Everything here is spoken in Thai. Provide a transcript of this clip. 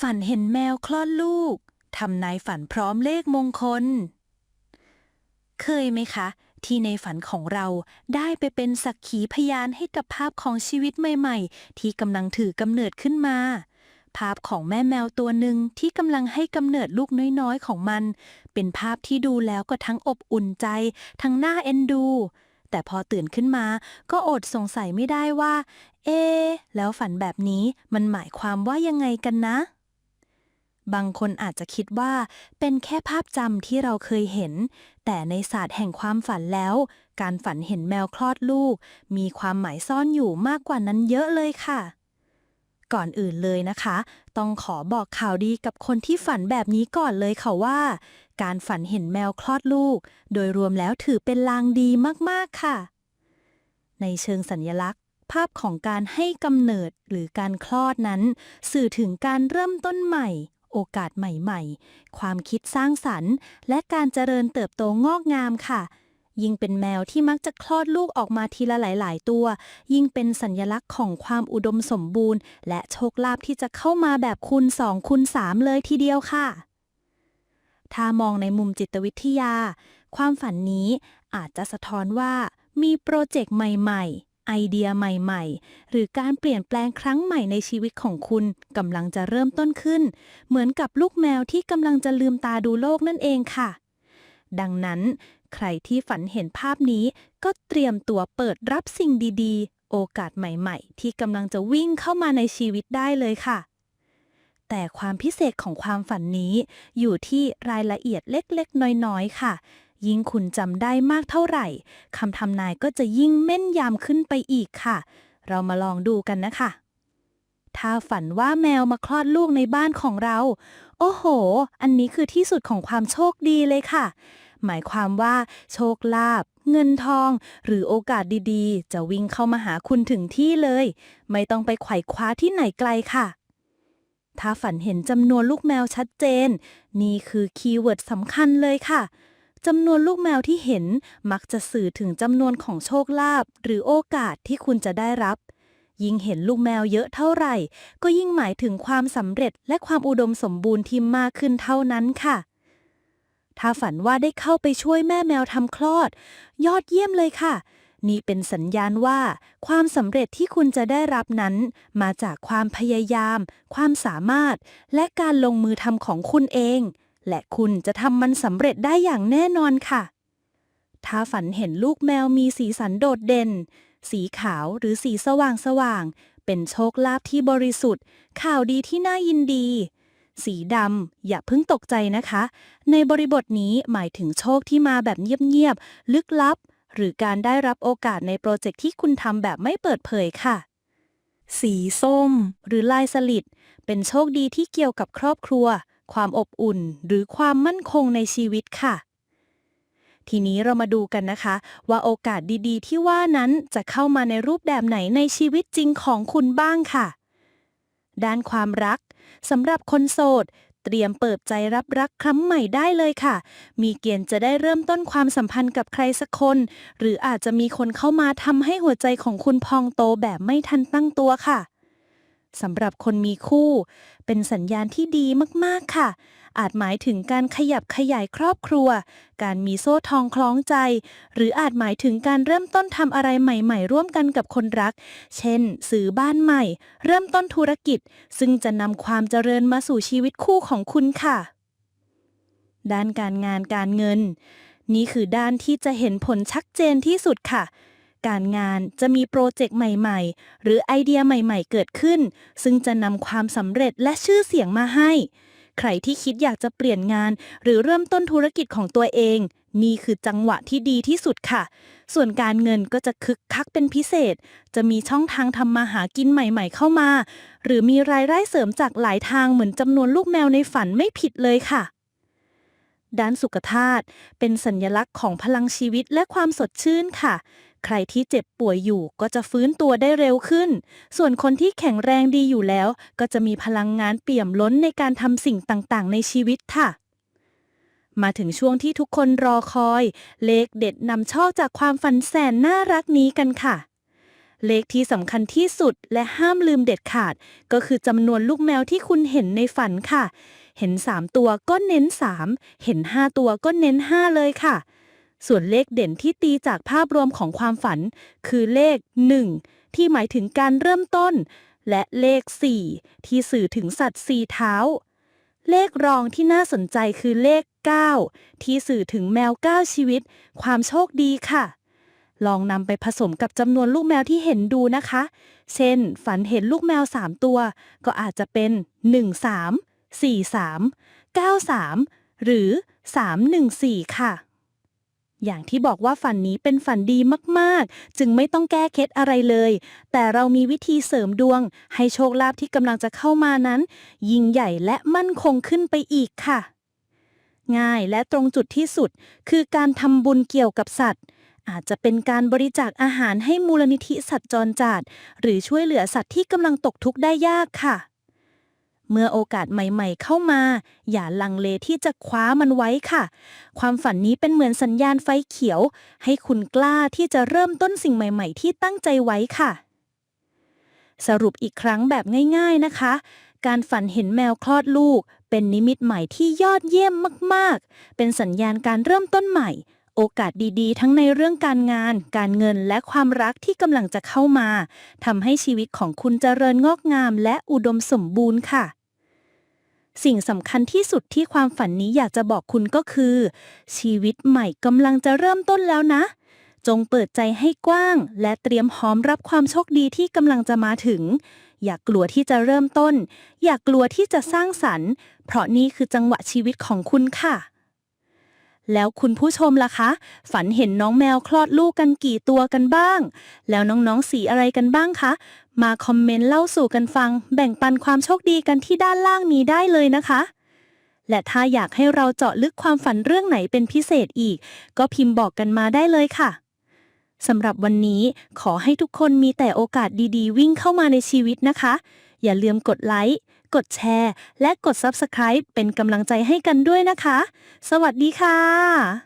ฝันเห็นแมวคลอดลูก ทำนายฝันพร้อมเลขมงคล เคยไหมคะ ที่ในฝันของเราได้ไปเป็นสักขีพยานให้กับภาพของชีวิตใหม่ ๆ ที่กำลังถือกำเนิดขึ้นมา ภาพของแม่แมวตัวหนึ่งที่กำลังให้กำเนิดลูกน้อยๆของมัน เป็นภาพที่ดูแล้วก็ทั้งอบอุ่นใจ ทั้งน่าเอ็นดูแต่พอตื่นขึ้นมาก็อดสงสัยไม่ได้ว่า เอะแล้วฝันแบบนี้มันหมายความว่ายังไงกันนะ บางคนอาจจะคิดว่าเป็นแค่ภาพจำที่เราเคยเห็น แต่ในศาสตร์แห่งความฝันแล้ว การฝันเห็นแมวคลอดลูก มีความหมายซ่อนอยู่มากกว่านั้นเยอะเลยค่ะ ก่อนอื่นเลยนะคะ ต้องขอบอกข่าวดีกับคนที่ฝันแบบนี้ก่อนเลยค่ะว่า การฝันเห็นแมวคลอดลูก โดยรวมแล้วถือเป็นลางดีมากๆค่ะ ในเชิงสัญลักษณ์ภาพของการให้กำเนิดหรือการคลอดนั้น สื่อถึงการเริ่มต้นใหม่ โอกาสใหม่ๆ ความคิดสร้างสรรค์ และการเจริญเติบโตงอกงามค่ะ ยิ่งเป็นแมวที่มักจะคลอดลูกออกมาทีละหลาย ๆ ตัว ยิ่งเป็นสัญลักษณ์ของความอุดมสมบูรณ์ และโชคลาภที่จะเข้ามาแบบคูณ2คูณ3เลยทีเดียวค่ะ ถ้ามองในมุมจิตวิทยา ความฝันนี้อาจจะสะท้อนว่ามีโปรเจกต์ใหม่ ๆ ไอเดียใหม่ๆ หรือการเปลี่ยนแปลงครั้งใหม่ในชีวิตของคุณกำลังจะเริ่มต้นขึ้น เหมือนกับลูกแมวที่กำลังจะลืมตาดูโลกนั่นเองค่ะ ดังนั้น ใครที่ฝันเห็นภาพนี้ก็เตรียมตัวเปิดรับสิ่งดีๆ โอกาสใหม่ๆ ที่กำลังจะวิ่งเข้ามาในชีวิตได้เลยค่ะแต่ความพิเศษของความฝันนี้ อยู่ที่รายละเอียดเล็กๆ น้อย ๆ ค่ะ ยิ่งคุณจำได้มากเท่าไหร่คำทำนายก็จะยิ่งแม่นยำขึ้นไปอีกค่ะ เรามาลองดูกันนะคะ ถ้าฝันว่าแมวมาคลอดลูกในบ้านของเรา โอ้โห อันนี้คือที่สุดของความโชคดีเลยค่ะ หมายความว่า โชคลาภเงินทอง หรือโอกาสดีๆ จะวิ่งเข้ามาหาคุณถึงที่เลย ไม่ต้องไปไขว่คว้าที่ไหนไกลค่ะถ้าฝันเห็นจำนวนลูกแมวชัดเจน นี่คือคีย์เวิร์ดสำคัญเลยค่ะ จำนวนลูกแมวที่เห็นมักจะสื่อถึงจำนวนของโชคลาภหรือโอกาสที่คุณจะได้รับ ยิ่งเห็นลูกแมวเยอะเท่าไหร่ ก็ยิ่งหมายถึงความสำเร็จและความอุดมสมบูรณ์ที่มากขึ้นเท่านั้นค่ะ ถ้าฝันว่าได้เข้าไปช่วยแม่แมวทำคลอด ยอดเยี่ยมเลยค่ะ นี่เป็นสัญญาณว่า ความสำเร็จที่คุณจะได้รับนั้น มาจากความพยายาม ความสามารถ และการลงมือทำของคุณเอง และคุณจะทำมันสำเร็จได้อย่างแน่นอนค่ะ ถ้าฝันเห็นลูกแมวมีสีสันโดดเด่น สีขาวหรือสีสว่างสว่าง เป็นโชคลาภที่บริสุทธิ์ ข่าวดีที่น่ายินดี สีดำอย่าเพิ่งตกใจนะคะ ในบริบทนี้หมายถึงโชคที่มาแบบเงียบๆ ลึกลับ หรือการได้รับโอกาสในโปรเจกต์ที่คุณทำแบบไม่เปิดเผยค่ะสีส้ม หรือลายสลิดเป็นโชคดีที่เกี่ยวกับครอบครัว ความอบอุ่น หรือความมั่นคงในชีวิตค่ะ ทีนี้เรามาดูกันนะคะ ว่าโอกาสดีๆ ที่ว่านั้นจะเข้ามาในรูปแบบไหนในชีวิตจริงของคุณบ้างค่ะ ด้านความรักสำหรับคนโสดเตรียมเปิดใจรับรักครั้งใหม่ได้เลยค่ะ มีเกณฑ์จะได้เริ่มต้นความสัมพันธ์กับใครสักคน หรืออาจจะมีคนเข้ามาทำให้หัวใจของคุณพองโตแบบไม่ทันตั้งตัวค่ะ สำหรับคนมีคู่ เป็นสัญญาณที่ดีมากๆค่ะ อาจหมายถึงการขยับขยายครอบครัว การมีโซ่ทองคล้องใจ หรืออาจหมายถึงการเริ่มต้นทำอะไรใหม่ ๆ ร่วมกันกับคนรัก เช่น ซื้อบ้านใหม่ เริ่มต้นธุรกิจ ซึ่งจะนำความเจริญมาสู่ชีวิตคู่ของคุณค่ะ ด้านการงานการเงิน นี่คือด้านที่จะเห็นผลชัดเจนที่สุดค่ะ การงานจะมีโปรเจกต์ใหม่ ๆ หรือไอเดียใหม่ ๆ เกิดขึ้น ซึ่งจะนำความสำเร็จและชื่อเสียงมาให้ ใครที่คิดอยากจะเปลี่ยนงาน หรือเริ่มต้นธุรกิจของตัวเอง นี่คือจังหวะที่ดีที่สุดค่ะ ส่วนการเงินก็จะคึกคักเป็นพิเศษ จะมีช่องทางทำมาหากินใหม่ ๆ เข้ามา หรือมีรายได้เสริมจากหลายทางเหมือนจำนวนลูกแมวในฝันไม่ผิดเลยค่ะด้านสุขภาพเป็นสัญลักษณ์ของพลังชีวิตและความสดชื่นค่ะ ใครที่เจ็บป่วยอยู่ก็จะฟื้นตัวได้เร็วขึ้น ส่วนคนที่แข็งแรงดีอยู่แล้ว ก็จะมีพลังงานเปี่ยมล้นในการทำสิ่งต่างๆ ในชีวิตค่ะ มาถึงช่วงที่ทุกคนรอคอย เลขเด็ดนำโชคจากความฝันแสนน่ารักนี้กันค่ะ เลขที่สำคัญที่สุดและห้ามลืมเด็ดขาด ก็คือจำนวนลูกแมวที่คุณเห็นในฝันค่ะ เห็น 3 ตัวก็เน้น 3 เห็น 5 ตัวก็เน้น 5 เลยค่ะ ส่วนเลขเด่นที่ตีจากภาพรวมของความฝัน คือเลข 1 ที่หมายถึงการเริ่มต้น และเลข 4 ที่สื่อถึงสัตว์สี่เท้า เลขรองที่น่าสนใจคือเลข 9 ที่สื่อถึงแมว 9 ชีวิต ความโชคดีค่ะ ลองนำไปผสมกับจำนวนลูกแมวที่เห็นดูนะคะ เช่น ฝันเห็นลูกแมว 3 ตัว ก็อาจจะเป็น 1 3 4 3 9 3 หรือ 3 1 4 ค่ะ อย่างที่บอกว่าฝันนี้เป็นฝันดีมากๆ จึงไม่ต้องแก้เคล็ดอะไรเลย แต่เรามีวิธีเสริมดวง ให้โชคลาภที่กำลังจะเข้ามานั้น ยิ่งใหญ่และมั่นคงขึ้นไปอีกค่ะ ง่ายและตรงจุดที่สุด คือการทำบุญเกี่ยวกับสัตว์ อาจจะเป็นการบริจาคอาหารให้มูลนิธิสัตว์จรจัดหรือช่วยเหลือสัตว์ที่กำลังตกทุกข์ได้ยากค่ะ เมื่อโอกาสใหม่ๆเข้ามา อย่าลังเลที่จะคว้ามันไว้ค่ะ ความฝันนี้เป็นเหมือนสัญญาณไฟเขียว ให้คุณกล้าที่จะเริ่มต้นสิ่งใหม่ๆ ที่ตั้งใจไว้ค่ะ สรุปอีกครั้งแบบง่ายๆนะคะ การฝันเห็นแมวคลอดลูก เป็นนิมิตใหม่ที่ยอดเยี่ยมมากๆ เป็นสัญญาณการเริ่มต้นใหม่โอกาสดีๆ ทั้งในเรื่องการงาน การเงิน และความรักที่กำลังจะเข้ามา ทำให้ชีวิตของคุณเจริญงอกงามและอุดมสมบูรณ์ค่ะ สิ่งสำคัญที่สุดที่ความฝันนี้อยากจะบอกคุณก็คือ ชีวิตใหม่กำลังจะเริ่มต้นแล้วนะ จงเปิดใจให้กว้าง และเตรียมพร้อมรับความโชคดีที่กำลังจะมาถึง อย่ากลัวที่จะเริ่มต้น อย่ากลัวที่จะสร้างสรรค์ เพราะนี่คือจังหวะชีวิตของคุณค่ะ แล้วคุณผู้ชมล่ะคะ ฝันเห็นน้องแมวคลอดลูกกันกี่ตัวกันบ้าง แล้วน้องๆสีอะไรกันบ้างคะ มาคอมเมนต์เล่าสู่กันฟัง แบ่งปันความโชคดีกันที่ด้านล่างนี้ได้เลยนะคะ และถ้าอยากให้เราเจาะลึกความฝันเรื่องไหนเป็นพิเศษอีก ก็พิมพ์บอกกันมาได้เลยค่ะสำหรับวันนี้ขอให้ทุกคนมีแต่โอกาสดีๆ วิ่งเข้ามาในชีวิตนะคะ อย่าลืมกดไลค์ กดแชร์ และกด Subscribe เป็นกำลังใจให้กันด้วยนะคะ สวัสดีค่ะ